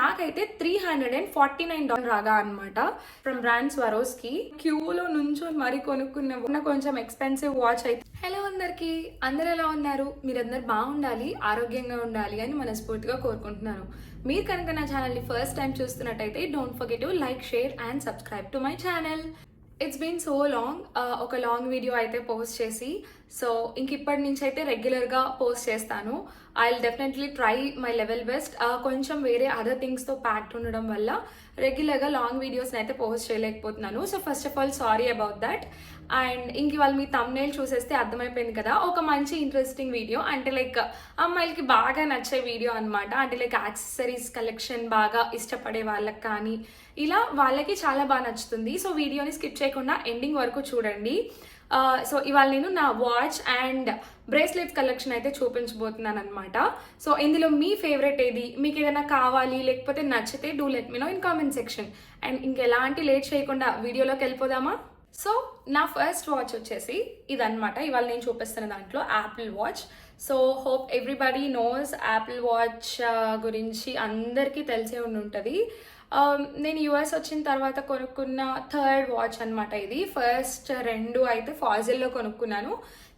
నాకైతే three hundred and forty nine dollar రాగా అనమాట ఫ్రమ్ బ్రాండ్ స్వరోస్కి క్యూలో నుంచొని మరి కొనుక్కున్న కొంచెం ఎక్స్పెన్సివ్ వాచ్ అయితే. హలో అందరికి. అందరు ఎలా ఉన్నారు? మీరందరు బాగుండాలి ఆరోగ్యంగా ఉండాలి అని మనస్ఫూర్తిగా కోరుకుంటున్నాను. మీరు కనుక నా ఛానల్ని ఫస్ట్ టైం చూస్తున్నట్టయితే don't forget to like share and subscribe to my channel it's been so long ఒక లాంగ్ వీడియో అయితే పోస్ట్ చేసి సో ఇంక ఇప్పటి నుంచి అయితే రెగ్యులర్గా పోస్ట్ చేస్తాను. I will definitely try my level best కొంచెం వేరే అదర్ థింగ్స్తో ప్యాక్డ్ ఉండడం వల్ల రెగ్యులర్గా లాంగ్ వీడియోస్ని అయితే పోస్ట్ చేయలేకపోతున్నాను. So first of all sorry about that and ఇంక వాళ్ళు మీ తమ్నేల్ చూసేస్తే అర్థమైపోయింది కదా. ఒక మంచి ఇంట్రెస్టింగ్ వీడియో అంటే లైక్ అమ్మాయిలకి బాగా నచ్చే వీడియో అనమాట అంటే లైక్ యాక్సెసరీస్ కలెక్షన్ బాగా ఇష్టపడే వాళ్ళకి కానీ ఇలా వాళ్ళకి చాలా బాగా నచ్చుతుంది. సో వీడియోని స్కిప్ చేయకుండా ఎండింగ్ వరకు చూడండి. సో ఇవాళ నేను నా వాచ్ అండ్ బ్రేస్లెట్స్ కలెక్షన్ అయితే చూపించబోతున్నాను అనమాట సో ఇందులో మీ ఫేవరెట్ ఏది? మీకు ఏదైనా కావాలి లేకపోతే నచ్చితే do let me know in comment section. And ఇంకెలాంటి late చేయకుండా వీడియోలోకి వెళ్ళిపోదామా? సో నా ఫస్ట్ వాచ్ వచ్చేసి ఇదనమాట ఇవాళ నేను చూపిస్తున్న దాంట్లో Apple watch so hope everybody knows Apple watch గురించి అందరికీ తెలిసే ఉండి ఉంటుంది Um, నేను యూఎస్ వచ్చిన తర్వాత కొనుక్కున్న థర్డ్ వాచ్ అనమాట ఇది. ఫస్ట్ రెండు అయితే ఫాజిల్లో కొనుక్కున్నాను.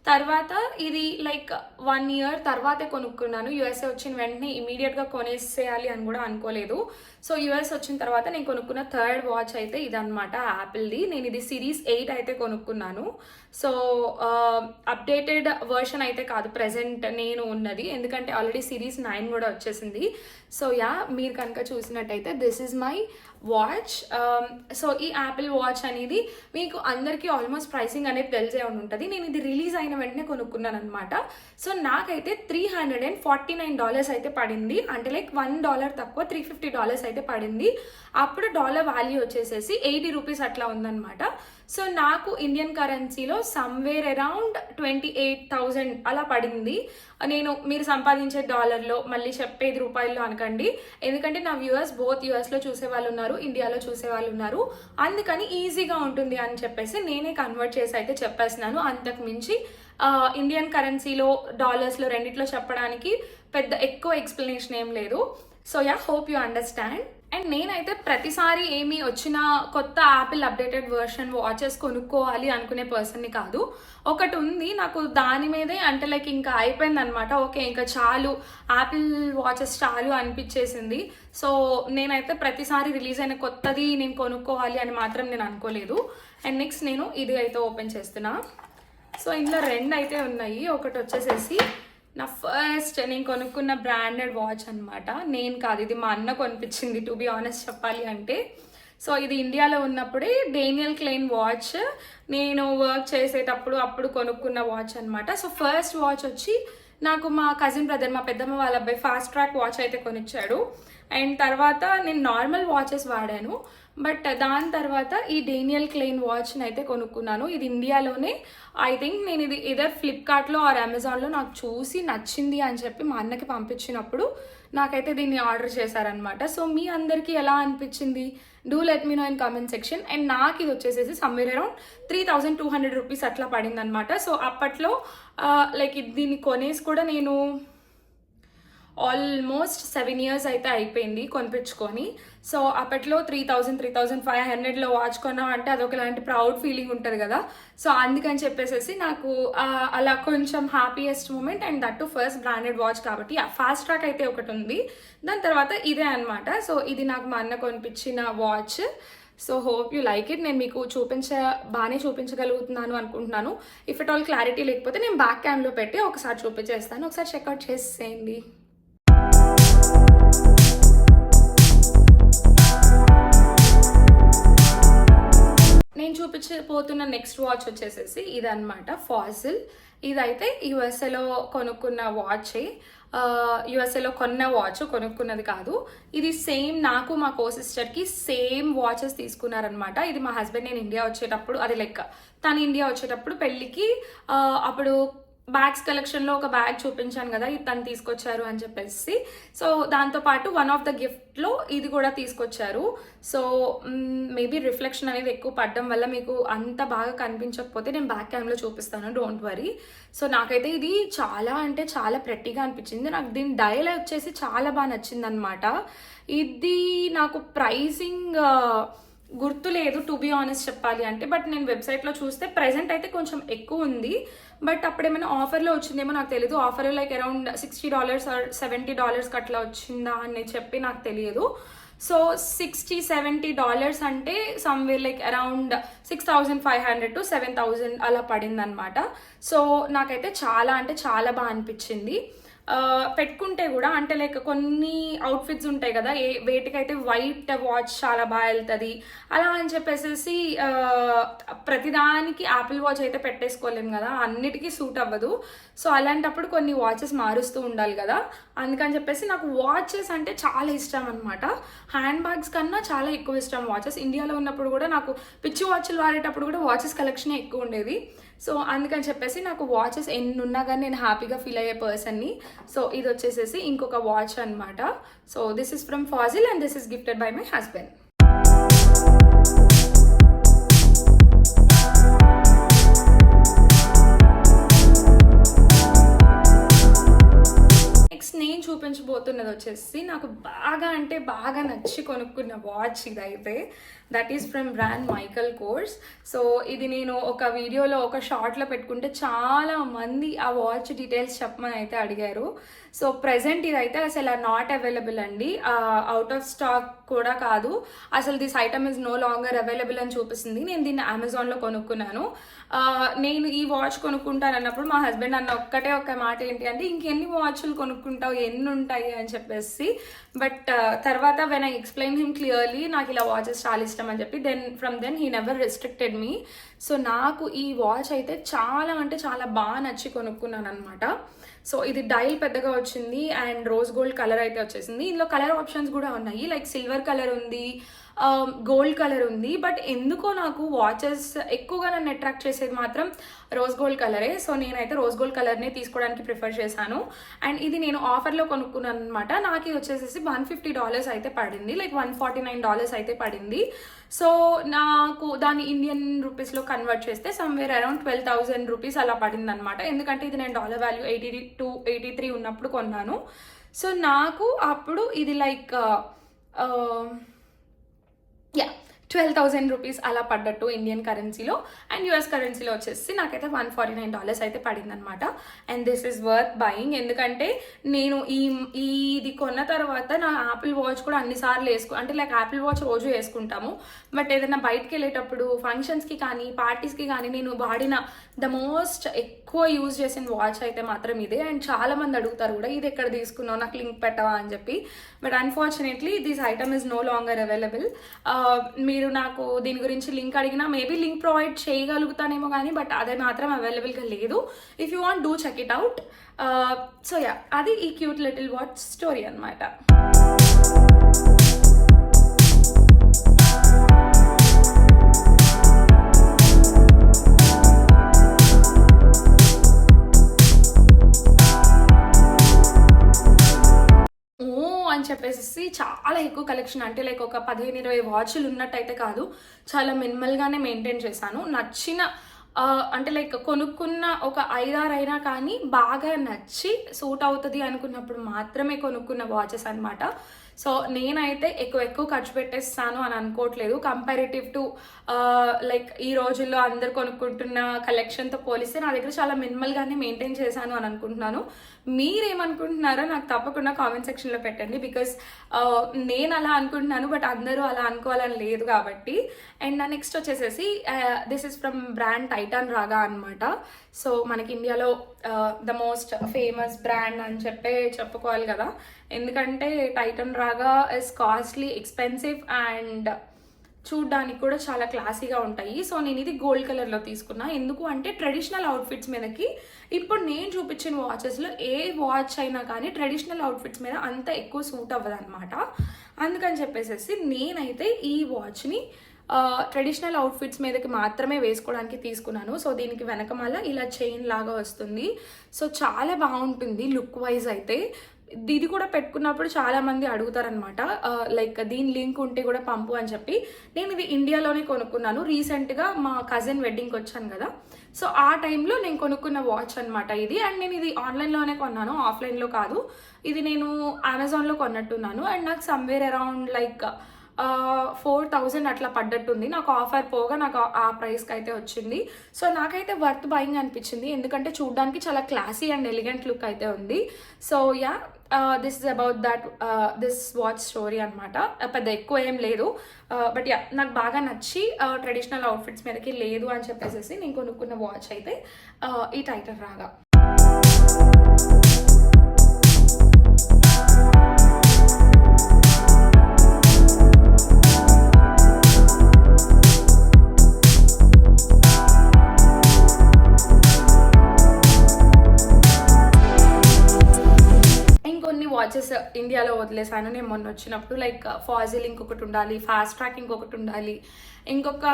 తర్వాత ఇది లైక్ వన్ ఇయర్ తర్వాతే కొనుక్కున్నాను. యూఎస్ఏ వచ్చిన వెంటనే ఇమీడియట్గా కొనేసేయాలి అని కూడా అనుకోలేదు. సో యూఎస్ వచ్చిన తర్వాత నేను కొనుక్కున్న థర్డ్ వాచ్ అయితే ఇదనమాట యాపిల్ది నేను ఇది సిరీస్ ఎయిట్ అయితే కొనుక్కున్నాను. సో అప్డేటెడ్ వర్షన్ అయితే కాదు ప్రజెంట్ నేను ఉన్నది. ఎందుకంటే ఆల్రెడీ సిరీస్ నైన్ కూడా వచ్చేసింది. సో యా మీరు కనుక చూసినట్టయితే this is my watch. So ఈ యాపిల్ వాచ్ అనేది మీకు అందరికీ ఆల్మోస్ట్ ప్రైసింగ్ అనేది తెలిసే ఉంటుంది నేను ఇది రిలీజ్ అయిన వెంటనే కొనుక్కున్నాను అనమాట సో నాకైతే three hundred and forty nine dollars అయితే పడింది. అంటే లైక్ వన్ డాలర్ తక్కువ త్రీ ఫిఫ్టీ డాలర్స్ అయితే పడింది. అప్పుడు డాలర్ వాల్యూ వచ్చేసేసి ఎయిటీ రూపీస్ అట్లా ఉందన్నమాట. సో నాకు ఇండియన్ కరెన్సీలో somewhere around twenty eight thousand అలా పడింది. నేను మీరు సంపాదించే డాలర్లో మళ్ళీ చెప్పేది రూపాయల్లో అనకండి. ఎందుకంటే నా వ్యూవర్స్ బోత్ యూఎస్లో చూసే వాళ్ళు ఉన్నారు ఇండియాలో చూసే వాళ్ళు ఉన్నారు. అందుకని ఈజీగా ఉంటుంది అని చెప్పేసి నేనే కన్వర్ట్ చేసి అయితే చెప్పేస్తున్నాను. అంతకు మించి ఇండియన్ కరెన్సీలో డాలర్స్లో రెండిట్లో చెప్పడానికి పెద్ద ఎక్కువ ఎక్స్ప్లెనేషన్ ఏం లేదు. So yeah hope you understand and నేనైతే ప్రతిసారి ఏమి వచ్చిన కొత్త యాపిల్ అప్డేటెడ్ వర్షన్ వాచెస్ కొనుక్కోవాలి అనుకునే పర్సన్ని కాదు. ఒకటి ఉంది నాకు దాని మీదే అంటే లైక్ ఇంకా అయిపోయింది అనమాట ఓకే ఇంకా చాలు. యాపిల్ వాచెస్ చాలు అనిపించేసింది. సో నేనైతే ప్రతిసారి రిలీజ్ అయిన కొత్తది నేను కొనుక్కోవాలి అని మాత్రం నేను అనుకోలేదు. అండ్ నెక్స్ట్ నేను ఇది అయితే ఓపెన్ చేస్తున్నా. సో ఇందులో రెండు అయితే ఉన్నాయి. ఒకటి వచ్చేసేసి నా ఫస్ట్ నేను కొనుక్కున్న బ్రాండెడ్ వాచ్ అనమాట నేను కాదు ఇది మా అన్న కొనిపించింది టు బి ఆనెస్ట్ చెప్పాలి అంటే. సో ఇది ఇండియాలో ఉన్నప్పుడే డేనియల్ క్లెయిన్ వాచ్ నేను వర్క్ చేసేటప్పుడు అప్పుడు కొనుక్కున్న వాచ్ అనమాట సో ఫస్ట్ వాచ్ వచ్చి నాకు మా కజిన్ బ్రదర్ మా పెద్దమ్మ వాళ్ళ అబ్బాయి ఫాస్ట్ ట్రాక్ వాచ్ అయితే కొనిచ్చాడు. అండ్ తర్వాత నేను నార్మల్ వాచెస్ వాడాను. బట్ దాని తర్వాత ఈ డేనియల్ క్లెయిన్ వాచ్ని అయితే కొనుక్కున్నాను. ఇది ఇండియాలోనే ఐ థింక్ నేను ఇది ఇదర్ ఫ్లిప్కార్ట్లో ఆర్ అమెజాన్లో నాకు చూసి నచ్చింది అని చెప్పి మా అన్నకి పంపించినప్పుడు నాకైతే దీన్ని ఆర్డర్ చేశారనమాట సో మీ అందరికీ ఎలా అనిపించింది? Do let me know in comment section and నాకు ఇది వచ్చేసేసి somewhere around three thousand two hundred rupees అట్లా పడింది అనమాట సో అప్పట్లో uh, లైక్ దీన్ని కొనేసి కూడా నేను ఆల్మోస్ట్ సెవెన్ ఇయర్స్ అయితే అయిపోయింది కొనిపించుకొని. సో అప్పట్లో three thousand three thousand five హండ్రెడ్లో వాచ్ కొన్నాం అంటే అదొకలాంటి ప్రౌడ్ ఫీలింగ్ ఉంటుంది కదా. సో అందుకని చెప్పేసి నాకు అలా కొంచెం happiest moment and that to first branded watch కాబట్టి ఫాస్ట్ ట్రాక్ అయితే ఒకటి ఉంది. దాని తర్వాత ఇదే అనమాట సో ఇది నాకు మా అన్న కొనిపించిన watch so hope you like it నేను మీకు చూపించ బాగానే చూపించగలుగుతున్నాను అనుకుంటున్నాను. ఇఫ్ ఇట్ ఆల్ క్లారిటీ లేకపోతే నేను బ్యాక్ క్యామ్లో పెట్టి ఒకసారి చూపించేస్తాను. ఒకసారి చెక్అవుట్ చేసేయండి. నేను చూపించబోతున్న నెక్స్ట్ వాచ్ వచ్చేసేసి ఇదనమాట ఫాజిల్ ఇదైతే యుఎస్ఏలో కొనుక్కున్న వాచ్ యుఎస్ఏలో కొన్న వాచ్ కొనుక్కున్నది కాదు. ఇది సేమ్ నాకు మా కో సిస్టర్కి సేమ్ వాచెస్ తీసుకున్నారనమాట ఇది మా హస్బెండ్ నేను ఇండియా వచ్చేటప్పుడు అది లెక్క. తను ఇండియా వచ్చేటప్పుడు పెళ్ళికి అప్పుడు బ్యాగ్స్ కలెక్షన్లో ఒక బ్యాగ్ చూపించాను కదా ఇది తను తీసుకొచ్చారు అని చెప్పేసి. సో దాంతోపాటు వన్ ఆఫ్ ద గిఫ్ట్లో ఇది కూడా తీసుకొచ్చారు. సో మేబీ రిఫ్లెక్షన్ అనేది ఎక్కువ పడడం వల్ల మీకు అంత బాగా కనిపించకపోతే నేను బ్యాక్ క్యామ్లో చూపిస్తాను డోంట్ వరీ సో నాకైతే ఇది చాలా అంటే చాలా ప్రెట్టిగా అనిపించింది. నాకు దీని డయల్ వచ్చేసి చాలా బాగా నచ్చింది అనమాట ఇది నాకు ప్రైసింగ్ గుర్తు లేదు టు బి ఆనెస్ట్ చెప్పాలి అంటే బట్ నేను వెబ్సైట్లో చూస్తే ప్రెసెంట్ అయితే కొంచెం ఎక్కువ ఉంది. బట్ అప్పుడేమైనా ఆఫర్లో వచ్చిందేమో నాకు తెలియదు offer like around sixty dollars seventy డాలర్స్కి అట్లా వచ్చిందా అని చెప్పి నాకు తెలియదు. సో సిక్స్టీ సెవెంటీ డాలర్స్ అంటే somewhere like around six thousand five hundred to seven thousand అలా పడింది అనమాట సో నాకైతే చాలా అంటే చాలా బాగా అనిపించింది. పెట్టుకుంటే కూడా అంటే లైక్ కొన్ని అవుట్ఫిట్స్ ఉంటాయి కదా ఏ వేటికైతే వైట్ వాచ్ చాలా బాగా వెళ్తుంది అలా అని చెప్పేసి ప్రతిదానికి యాపిల్ వాచ్ అయితే పెట్టేసుకోలేము కదా అన్నిటికీ సూట్ అవ్వదు. సో అలాంటప్పుడు కొన్ని వాచెస్ మారుస్తూ ఉండాలి కదా అందుకని చెప్పేసి నాకు వాచెస్ అంటే చాలా ఇష్టం అనమాట హ్యాండ్ బ్యాగ్స్ కన్నా చాలా ఎక్కువ ఇష్టం వాచెస్ ఇండియాలో ఉన్నప్పుడు కూడా నాకు పిచ్చి వాచ్లు వాడేటప్పుడు కూడా వాచెస్ కలెక్షన్ ఎక్కువ ఉండేది. సో అందుకని చెప్పేసి నాకు వాచెస్ ఎన్ని ఉన్నా కానీ నేను హ్యాపీగా ఫీల్ అయ్యే పర్సన్ని సో ఇది వచ్చేసేసి ఇంకొక వాచ్ అనమాట so this is from Fossil and this is gifted by my husband నేను చూపించబోతున్నది వచ్చేసి నాకు బాగా అంటే బాగా నచ్చి కొనుక్కున్న వాచ్ ఇదైతే. That is from brand Michael Kors so ఇది నేను ఒక వీడియోలో ఒక షార్ట్లో పెట్టుకుంటే చాలా మంది ఆ వాచ్ డీటెయిల్స్ చెప్పమని అయితే అడిగారు. సో ప్రెసెంట్ ఇదైతే అసలు నాట్ అవైలబుల్ అండి. అవుట్ ఆఫ్ స్టాక్ కూడా కాదు. అసలు this item is no longer available అని చూపిస్తుంది. నేను దీన్ని అమెజాన్లో కొనుక్కున్నాను. నేను ఈ వాచ్ కొనుక్కుంటాను అన్నప్పుడు మా హస్బెండ్ అన్న ఒక్కటే ఒక్క మాట ఏంటి అంటే ఇంకెన్ని వాచ్లు కొనుక్కుంటావు? ఎన్ని ఉంటాయి అని చెప్పేసి. బట్ uh, తర్వాత when I explain him clearly నాకు ఇలా వాచెస్ చాలా ఇష్టం అని చెప్పి then from then he never restricted me so నాకు ఈ వాచ్ అయితే చాలా అంటే చాలా బాగా నచ్చి కొనుక్కున్నాను అనమాట సో ఇది డైల్ పెద్దగా వచ్చింది అండ్ రోజ్ గోల్డ్ కలర్ అయితే వచ్చేసింది. ఇందులో కలర్ ఆప్షన్స్ కూడా ఉన్నాయి. లైక్ సిల్వర్ కలర్ ఉంది Um, గోల్డ్ కలర్ ఉంది. బట్ ఎందుకో నాకు వాచెస్ ఎక్కువగా నన్ను అట్రాక్ట్ చేసేది మాత్రం రోజ్ గోల్డ్ కలరే సో నేనైతే రోజ్ గోల్డ్ కలర్నే తీసుకోవడానికి ప్రిఫర్ చేశాను. అండ్ ఇది నేను ఆఫర్లో కొనుక్కున్నాను అనమాట నాకు ఇది వచ్చేసేసి వన్ ఫిఫ్టీ డాలర్స్ అయితే పడింది. Like one forty nine dollars అయితే పడింది. సో నాకు దాన్ని ఇండియన్ రూపీస్లో కన్వర్ట్ చేస్తే somewhere around twelve thousand rupees అలా పడింది అనమాట ఎందుకంటే ఇది నేను dollar value eighty two eighty three ఉన్నప్పుడు కొన్నాను. సో నాకు అప్పుడు ఇది like uh, um, yeah twelve thousand rupees అలా పడ్డట్టు ఇండియన్ కరెన్సీలో అండ్ యూఎస్ కరెన్సీలో వచ్చేసి నాకైతే వన్ ఫార్టీ నైన్ డాలర్స్ అయితే పడిందనమాట and this is worth buying ఎందుకంటే నేను ఈ ఈ ఇది కొన్న తర్వాత నా యాపిల్ వాచ్ కూడా అన్నిసార్లు వేసుకో అంటే లైక్ యాపిల్ వాచ్ రోజు వేసుకుంటాము. బట్ ఏదైనా బయటకు వెళ్ళేటప్పుడు ఫంక్షన్స్కి కానీ పార్టీస్కి కానీ నేను వాడిన ద మోస్ట్ ఎక్కువ యూజ్ చేసిన వాచ్ అయితే మాత్రం ఇదే. అండ్ చాలా మంది అడుగుతారు కూడా ఇది ఎక్కడ తీసుకున్నావు? నాకు లింక్ పెట్టవా? అని చెప్పి. But unfortunately this item is no longer available మీరు మీరు నాకు దీని గురించి లింక్ అడిగినా మేబీ లింక్ ప్రొవైడ్ చేయగలుగుతానేమో కానీ బట్ అదే మాత్రం అవైలబుల్గా లేదు. If you want do check it out so yeah అది ఈ క్యూట్ లిటిల్ వాట్ స్టోరీ అనమాట చెప్పేసి చాలా ఎక్కువ కలెక్షన్ అంటే లైక్ ఒక పదిహేను ఇరవై వాచ్లు ఉన్నట్టయితే కాదు చాలా మినిమల్గానే మెయింటైన్ చేశాను. నచ్చిన అంటే లైక్ కొనుక్కున్న ఒక ఐదారు అయినా కానీ బాగా నచ్చి సూట్ అవుతుంది అనుకున్నప్పుడు మాత్రమే కొనుక్కున్న వాచెస్ అనమాట సో నేనైతే ఎక్కువ ఎక్కువ ఖర్చు పెట్టేస్తాను అని అనుకోవట్లేదు. కంపారిటివ్ టు లైక్ ఈ రోజుల్లో అందరు కొనుక్కుంటున్న కలెక్షన్తో పోలిస్తే నా దగ్గర చాలా మినిమల్గానే మెయింటైన్ చేశాను అని అనుకుంటున్నాను. మీరేమనుకుంటున్నారో నాకు తప్పకుండా కామెంట్ సెక్షన్లో పెట్టండి బికాస్ uh, నేను అలా అనుకుంటున్నాను బట్ అందరూ అలా అనుకోవాలని లేదు కాబట్టి. అండ్ నా నెక్స్ట్ వచ్చేసేసి this is from brand Titan Raga అనమాట సో మనకి ఇండియాలో ద మోస్ట్ ఫేమస్ బ్రాండ్ అని చెప్పే చెప్పుకోవాలి కదా. ఎందుకంటే టైటన్ రాగా ఇస్ కాస్ట్లీ ఎక్స్పెన్సివ్ అండ్ చూడ్డానికి కూడా చాలా క్లాసీగా ఉంటాయి. సో నేను ఇది గోల్డ్ కలర్లో తీసుకున్నా. ఎందుకు అంటే ట్రెడిషనల్ అవుట్ఫిట్స్ మీదకి ఇప్పుడు నేను చూపించిన వాచెస్లో ఏ వాచ్ అయినా కానీ ట్రెడిషనల్ అవుట్ఫిట్స్ మీద అంత ఎక్కువ సూట్ అవ్వదు అనమాట అందుకని చెప్పేసేసి నేనైతే ఈ వాచ్ని ట్రెడిషనల్ అవుట్ఫిట్స్ మీదకి మాత్రమే వేసుకోవడానికి తీసుకున్నాను. సో దీనికి వెనకమాల ఇలా చైన్ లాగా వస్తుంది. సో చాలా బాగుంటుంది లుక్ వైజ్ అయితే. ఇది కూడా పెట్టుకున్నప్పుడు చాలామంది అడుగుతారనమాట లైక్ దీని లింక్ ఉంటే కూడా పంపు అని చెప్పి. నేను ఇది ఇండియాలోనే కొనుక్కున్నాను. రీసెంట్గా మా కజిన్ వెడ్డింగ్కి వచ్చాను కదా. సో ఆ టైంలో నేను కొనుక్కున్న వాచ్ అనమాట ఇది. అండ్ నేను ఇది ఆన్లైన్లోనే కొన్నాను ఆఫ్లైన్లో కాదు. ఇది నేను అమెజాన్లో కొన్నట్టున్నాను. అండ్ నాకు somewhere around like four thousand అట్లా పడ్డట్టుంది. నాకు ఆఫర్ పోగా నాకు ఆ- ప్రైస్కి అయితే వచ్చింది. సో నాకైతే వర్త్ బయింగ్ అనిపించింది. ఎందుకంటే చూడడానికి చాలా క్లాసీ అండ్ ఎలిగెంట్ లుక్ అయితే ఉంది. So yeah this is about that this watch story అనమాట పెద్ద ఎక్కువ ఏం లేదు. బట్ యా నాకు బాగా నచ్చి ట్రెడిషనల్ అవుట్ఫిట్స్ మీదకి లేదు అని చెప్పేసి నేను కొనుక్కున్న వాచ్ అయితే ఈ టైటర్ రాగా ఇంకొన్ని ఇండియాలో వదిలేసాను నేను మొన్న వచ్చినప్పుడు లైక్ ఫాజిల్ ఇంకొకటి ఉండాలి ఫాస్ట్ ట్రాక్ ఇంకొకటి ఉండాలి ఇంకొక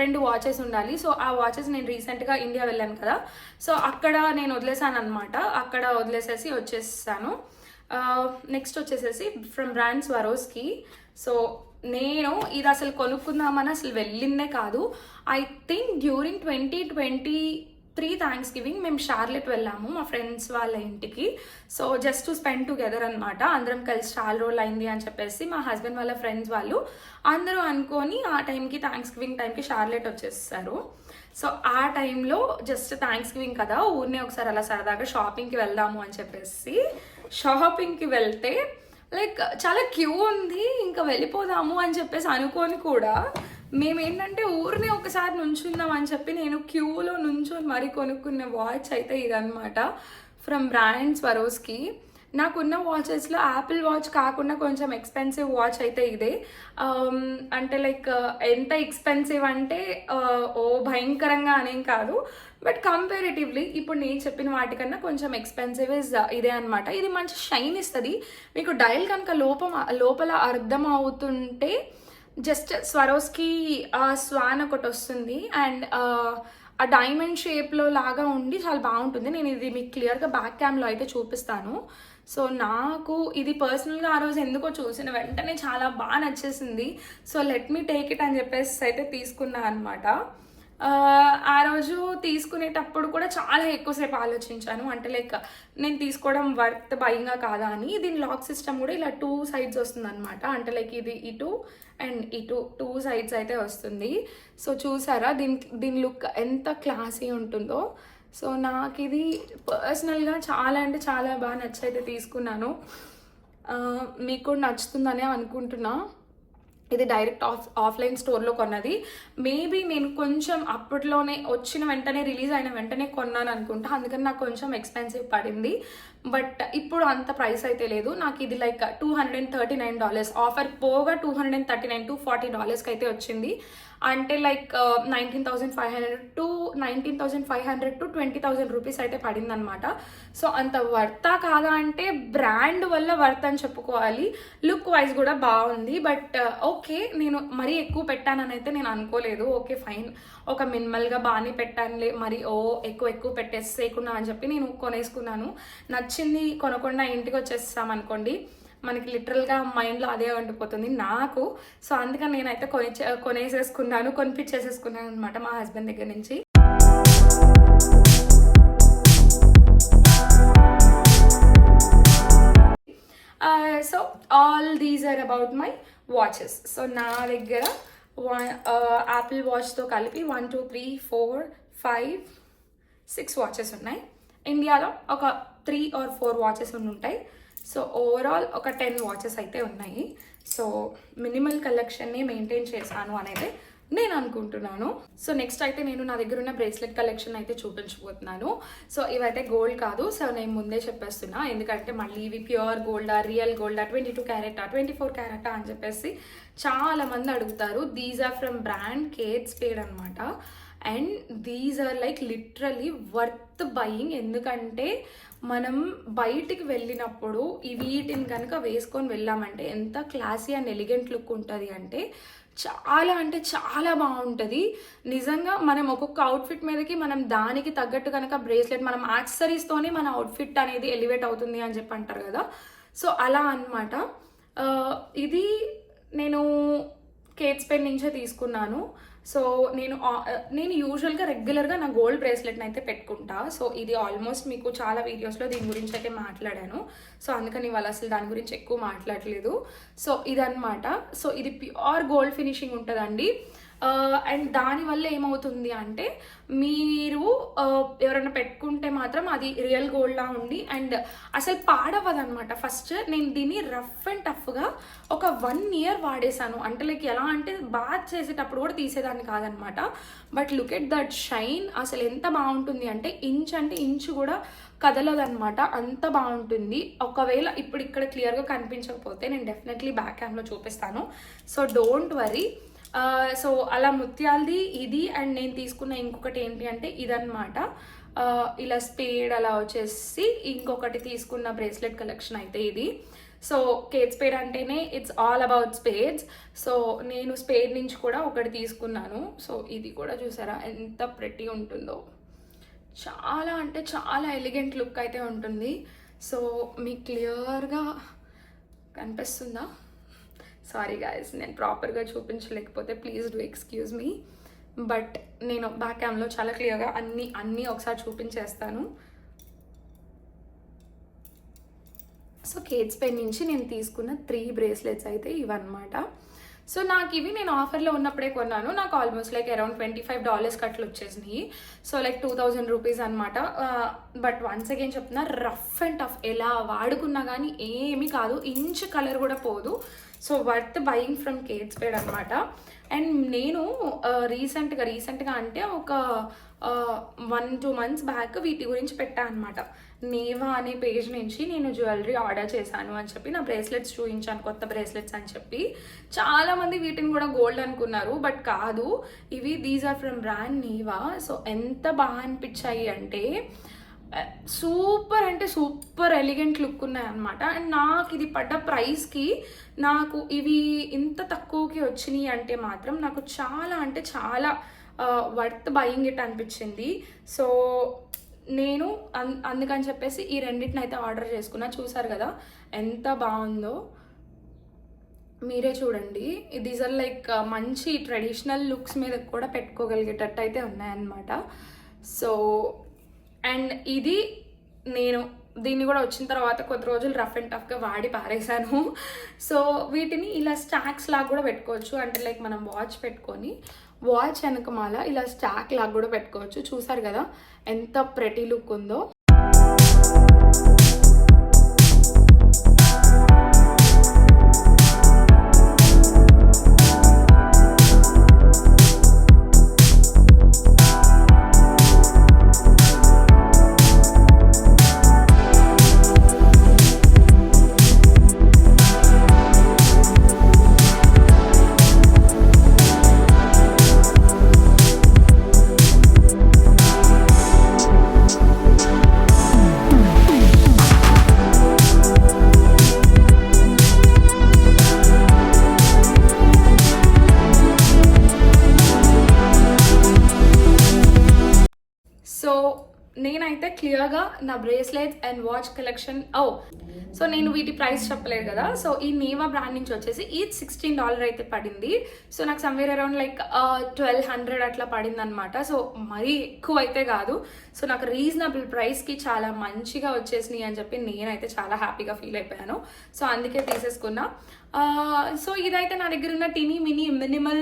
రెండు వాచెస్ ఉండాలి. సో ఆ వాచెస్ నేను రీసెంట్గా ఇండియా వెళ్ళాను కదా. సో అక్కడ నేను వదిలేసాను అనమాట అక్కడ వదిలేసేసి వచ్చేసాను. నెక్స్ట్ వచ్చేసేసి ఫ్రమ్ బ్రాండ్స్ వరోస్కి సో నేను ఇది అసలు కొనుక్కుందామని అసలు వెళ్ళిందే కాదు. I think during twenty twenty three thanksgiving మేము షార్లెట్ వెళ్ళాము మా ఫ్రెండ్స్ వాళ్ళ ఇంటికి. So just to spend together అనమాట అందరం కలిసి చాలా రోజులు అయింది అని చెప్పేసి మా హస్బెండ్ వాళ్ళ ఫ్రెండ్స్ వాళ్ళు అందరూ అనుకొని ఆ టైంకి థ్యాంక్స్ గివింగ్ టైంకి షార్లెట్ వచ్చేస్తారు సో ఆ టైంలో జస్ట్ థ్యాంక్స్ గివింగ్ కదా ఊరినే ఒకసారి అలా సరదాగా షాపింగ్కి వెళ్దాము అని చెప్పేసి షాపింగ్కి వెళ్తే లైక్ చాలా క్యూ ఉంది ఇంకా వెళ్ళిపోదాము అని చెప్పేసి అనుకొని కూడా మేమేంటంటే ఊరినే ఊరిని ఒకసారి నుంచుందాం అని చెప్పి నేను క్యూలో నుంచొని మరీ కొనుక్కున్న వాచ్ అయితే ఇదనమాట ఫ్రమ్ బ్రాండ్స్ వరోస్కి నాకున్న వాచెస్లో యాపిల్ వాచ్ కాకుండా కొంచెం ఎక్స్పెన్సివ్ వాచ్ అయితే ఇదే. అంటే లైక్ ఎంత ఎక్స్పెన్సివ్ అంటే ఓ భయంకరంగా అనేం కాదు. బట్ కంపారిటివ్లీ ఇప్పుడు నేను చెప్పిన వాటికన్నా కొంచెం ఎక్స్పెన్సివ్ ఇస్ ఇదే అనమాట ఇది మంచి షైన్ ఇస్తుంది. మీకు డైల్ కనుక లోపం లోపల అర్థం అవుతుంటే జస్ట్ స్వరోస్కి స్వాన్ ఒకటి వస్తుంది. అండ్ ఆ డైమండ్ షేప్లో లాగా ఉండి చాలా బాగుంటుంది. నేను ఇది మీకు క్లియర్గా బ్యాక్ క్యామ్లో అయితే చూపిస్తాను. సో నాకు ఇది పర్సనల్గా ఆ రోజు ఎందుకో చూసిన వెంటనే చాలా బాగా నచ్చేసింది. So let me take it అని చెప్పేసి అయితే తీసుకున్నా అనమాట ఆ రోజు తీసుకునేటప్పుడు కూడా చాలా ఎక్కువసేపు ఆలోచించాను. అంటే లైక్ నేను తీసుకోవడం వర్త్ భయంగా కాదా అని. దీని లాక్ సిస్టమ్ కూడా ఇలా టూ సైడ్స్ వస్తుంది అనమాట అంటే లైక్ ఇది ఇటు అండ్ ఇటు టూ సైడ్స్ అయితే వస్తుంది. సో చూసారా దీని దీని లుక్ ఎంత క్లాసీ ఉంటుందో. సో నాకు ఇది పర్సనల్గా చాలా అంటే చాలా బాగా నచ్చైతే తీసుకున్నాను. మీకు కూడా నచ్చుతుందనే అనుకుంటున్నా. ఇది డైరెక్ట్ ఆఫ్ ఆఫ్లైన్ స్టోర్లో కొన్నది. మేబీ నేను కొంచెం అప్పట్లోనే వచ్చిన వెంటనే రిలీజ్ అయిన వెంటనే కొన్నాను అనుకుంటా. అందుకని నాకు కొంచెం ఎక్స్పెన్సివ్ పడింది. బట్ ఇప్పుడు అంత ప్రైస్ అయితే లేదు. నాకు ఇది like two hundred and thirty nine dollars. Offer పోగా two hundred and thirty nine two forty డాలర్స్కి అయితే వచ్చింది. అంటే like nineteen thousand five hundred to nineteen thousand five hundred to twenty thousand rupees అయితే పడింది అనమాట సో అంత వర్తా కాదా అంటే బ్రాండ్ వల్ల వర్త్ అని చెప్పుకోవాలి. లుక్ వైజ్ కూడా బాగుంది. బట్ ఓకే uh, నేను మరీ ఎక్కువ పెట్టానని అయితే నేను అనుకోలేదు. ఓకే ఫైన్ ఒక మినిమల్గా బాగానే పెట్టానులే. మరి ఓ ఎక్కువ ఎక్కువ పెట్టేసేయకుండా అని చెప్పి నేను కొనేసుకున్నాను. నచ్చింది కొనకుండా ఇంటికి వచ్చేస్తాం అనుకోండి మనకి లిటరల్గా మైండ్లో అదే ఉండిపోతుంది నాకు. సో అందుకని నేనైతే కొనే కొనేసేసుకున్నాను కొనిపించేసేసుకున్నాను అనమాట మా హస్బెండ్ దగ్గర నుంచి. So all these are about my watches. So నా దగ్గర వన్ యాపిల్ వాచ్తో కలిపి one two three four five six watches ఉన్నాయి. ఇండియాలో ఒక త్రీ ఆర్ ఫోర్ వాచెస్ ఉంటాయి సో ఓవరాల్ ఒక టెన్ వాచెస్ అయితే ఉన్నాయి. సో మినిమల్ కలెక్షన్ని మెయింటైన్ చేశాను అనేది నేను అనుకుంటున్నాను. సో నెక్స్ట్ అయితే నేను నా దగ్గర ఉన్న బ్రేస్లెట్ కలెక్షన్ అయితే చూపించబోతున్నాను. సో ఇవైతే గోల్డ్ కాదు. సో నేను ముందే చెప్పేస్తున్నా. ఎందుకంటే మళ్ళీ ఇవి ప్యూర్ గోల్డా రియల్ గోల్డా ట్వంటీ టూ క్యారెటా ట్వంటీ ఫోర్ క్యారెటా అని చెప్పేసి చాలా మంది అడుగుతారు. These are from brand Kate Spade అనమాట and these are like literally worth buying ఎందుకంటే మనం బయటికి వెళ్ళినప్పుడు ఈ వీటిని కనుక వేసుకొని వెళ్ళామంటే ఎంత క్లాసీ అండ్ ఎలిగెంట్ లుక్ ఉంటుంది అంటే చాలా అంటే చాలా బాగుంటుంది. నిజంగా మనం ఒక్కొక్క అవుట్ఫిట్ మీదకి మనం దానికి తగ్గట్టు కనుక బ్రేస్లెట్ మనం యాక్సరీస్తోనే మన అవుట్ఫిట్ అనేది ఎలివేట్ అవుతుంది అని చెప్పి అంటారు కదా. సో అలా అనమాట ఇది నేను కేట్స్పెన్ నుంచే తీసుకున్నాను. సో నేను నేను యూజువల్గా రెగ్యులర్గా నా గోల్డ్ బ్రేస్లెట్ని అయితే పెట్టుకుంటా. సో ఇది ఆల్మోస్ట్ మీకు చాలా వీడియోస్లో దీని గురించి అయితే మాట్లాడాను. సో అందుకని వాళ్ళు అసలు దాని గురించి ఎక్కువ మాట్లాడలేదు. సో ఇదనమాట సో ఇది ప్యూర్ గోల్డ్ ఫినిషింగ్ ఉంటుందండి. అండ్ దానివల్ల ఏమవుతుంది అంటే మీరు ఎవరైనా పెట్టుకుంటే మాత్రం అది రియల్ గోల్డ్లా ఉండి అండ్ అసలు పాడవదనమాట ఫస్ట్ నేను దీన్ని రఫ్ అండ్ టఫ్గా ఒక వన్ ఇయర్ వాడేశాను. అంటే లైక్ ఎలా అంటే బాత్ చేసేటప్పుడు కూడా తీసేదాన్ని కాదనమాట but look at that shine అసలు ఎంత బాగుంటుంది అంటే ఇంచ్ అంటే ఇంచు కూడా కదలదనమాట అంత బాగుంటుంది. ఒకవేళ ఇప్పుడు ఇక్కడ క్లియర్గా కనిపించకపోతే నేను డెఫినెట్లీ బ్యాక్ హ్యాండ్లో చూపిస్తాను. సో డోంట్ వరీ సో అలా ముత్యాలది ఇది అండ్ నేను తీసుకున్న ఇంకొకటి ఏంటి అంటే ఇదనమాట ఇలా స్పేడ్ అలా వచ్చేసి ఇంకొకటి తీసుకున్న బ్రేస్లెట్ కలెక్షన్ అయితే ఇది. సో కేట్ స్పేడ్ అంటేనే it's all about spades so నేను స్పేడ్ నుంచి కూడా ఒకటి తీసుకున్నాను. సో ఇది కూడా చూసారా ఎంత ప్రెట్టి ఉంటుందో. చాలా అంటే చాలా ఎలిగెంట్ లుక్ అయితే ఉంటుంది. సో మీకు క్లియర్గా కనిపిస్తుందా? సారీ గాయస్ నేను ప్రాపర్గా చూపించలేకపోతే please do excuse me but నేను బ్యాక్ క్యామ్లో చాలా క్లియర్గా అన్ని అన్నీ ఒకసారి చూపించేస్తాను. సో కేట్స్ పెన్ నుంచి నేను తీసుకున్న త్రీ బ్రేస్లెట్స్ అయితే ఇవన్నమాట. సో నాకు ఇవి నేను ఆఫర్లో ఉన్నప్పుడే కొన్నాను. నాకు almost like around twenty five dollars కట్లు వచ్చేసినాయి so like two thousand rupees అనమాట బట్ వన్స్ అగైన్ చెప్తున్నా రఫ్ అండ్ టఫ్ ఎలా వాడుకున్నా కానీ ఏమీ కాదు. ఇంచ్ కలర్ కూడా పోదు. So worth buying from Kate Spade అనమాట అండ్ నేను రీసెంట్గా రీసెంట్గా అంటే ఒక వన్ టూ మంత్స్ బ్యాక్ వీటి గురించి పెట్టాను అనమాట నేవా అనే పేజ్ నుంచి నేను జ్యువెలరీ ఆర్డర్ చేశాను అని చెప్పి నా బ్రేస్లెట్స్ చూపించాను కొత్త బ్రేస్లెట్స్ అని చెప్పి. చాలా మంది వీటిని కూడా గోల్డ్ అనుకున్నారు బట్ కాదు. ఇవి దీస్ ఆర్ ఫ్రమ్ బ్రాండ్ నేవా. సో ఎంత బాగా అనిపించాయి అంటే సూపర్ అంటే సూపర్ ఎలిగెంట్ లుక్ ఉన్నాయి అనమాట అండ్ నాకు ఇది పడ్డ ప్రైస్కి నాకు ఇవి ఇంత తక్కువకి వచ్చినాయి అంటే మాత్రం నాకు చాలా అంటే చాలా వర్త్ బయింగ్ ఇట్ అనిపించింది. సో నేను అన్- అందుకని చెప్పేసి ఈ రెండింటిని అయితే ఆర్డర్ చేసుకున్నా. చూసారు కదా ఎంత బాగుందో. మీరే చూడండి. దీస్ ఆర్ లైక్ మంచి ట్రెడిషనల్ లుక్స్ మీద కూడా పెట్టుకోగలిగేటట్టు అయితే ఉన్నాయన్నమాట. సో అండ్ ఇది నేను దీన్ని కూడా వచ్చిన తర్వాత కొద్ది రోజులు రఫ్ అండ్ టఫ్గా వాడి పారేశాను. సో వీటిని ఇలా స్టాక్స్ లాగా కూడా పెట్టుకోవచ్చు. అంటే లైక్ మనం వాచ్ పెట్టుకొని వాచ్ వెనకమాల ఇలా స్టాక్ లాగా కూడా పెట్టుకోవచ్చు. చూసారు కదా ఎంత ప్రెటీ లుక్ ఉందో. క్లియర్గా నా బ్రేస్లెట్స్ అండ్ వాచ్ కలెక్షన్ ఓ సో నేను వీటి ప్రైస్ చెప్పలేదు కదా. సో ఈ నేవా బ్రాండ్ నుంచి వచ్చేసి ఈచ్ సిక్స్టీన్ డాలర్ అయితే పడింది. సో నాకు somewhere around like twelve hundred అట్లా పడింది అనమాట సో మరీ ఎక్కువ అయితే కాదు. సో నాకు రీజనబుల్ ప్రైస్కి చాలా మంచిగా వచ్చేసినాయి అని చెప్పి నేనైతే చాలా హ్యాపీగా ఫీల్ అయిపోయాను. సో అందుకే తీసేసుకున్నా. సో ఇదైతే నా దగ్గర ఉన్న tiny mini minimal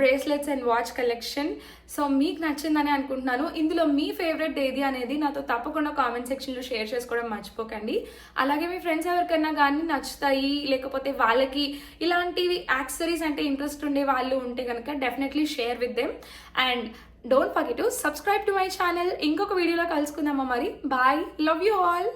bracelets and watch collection so మీకు నచ్చిందని అనుకుంటున్నాను. ఇందులో మీ ఫేవరెట్ ఏది అనేది నాతో తప్పకుండా కామెంట్ సెక్షన్లో షేర్ చేసుకోవడం మర్చిపోకండి. అలా అలాగే మీ ఫ్రెండ్స్ ఎవరికైనా కానీ నచ్చుతాయి లేకపోతే వాళ్ళకి ఇలాంటివి యాక్సరీస్ అంటే ఇంట్రెస్ట్ ఉండే వాళ్ళు ఉంటే కనుక definitely share with them. And don't forget to subscribe to my channel. ఇంకొక వీడియోలో కలుసుకుందామా మరి? బాయ్. Love you all.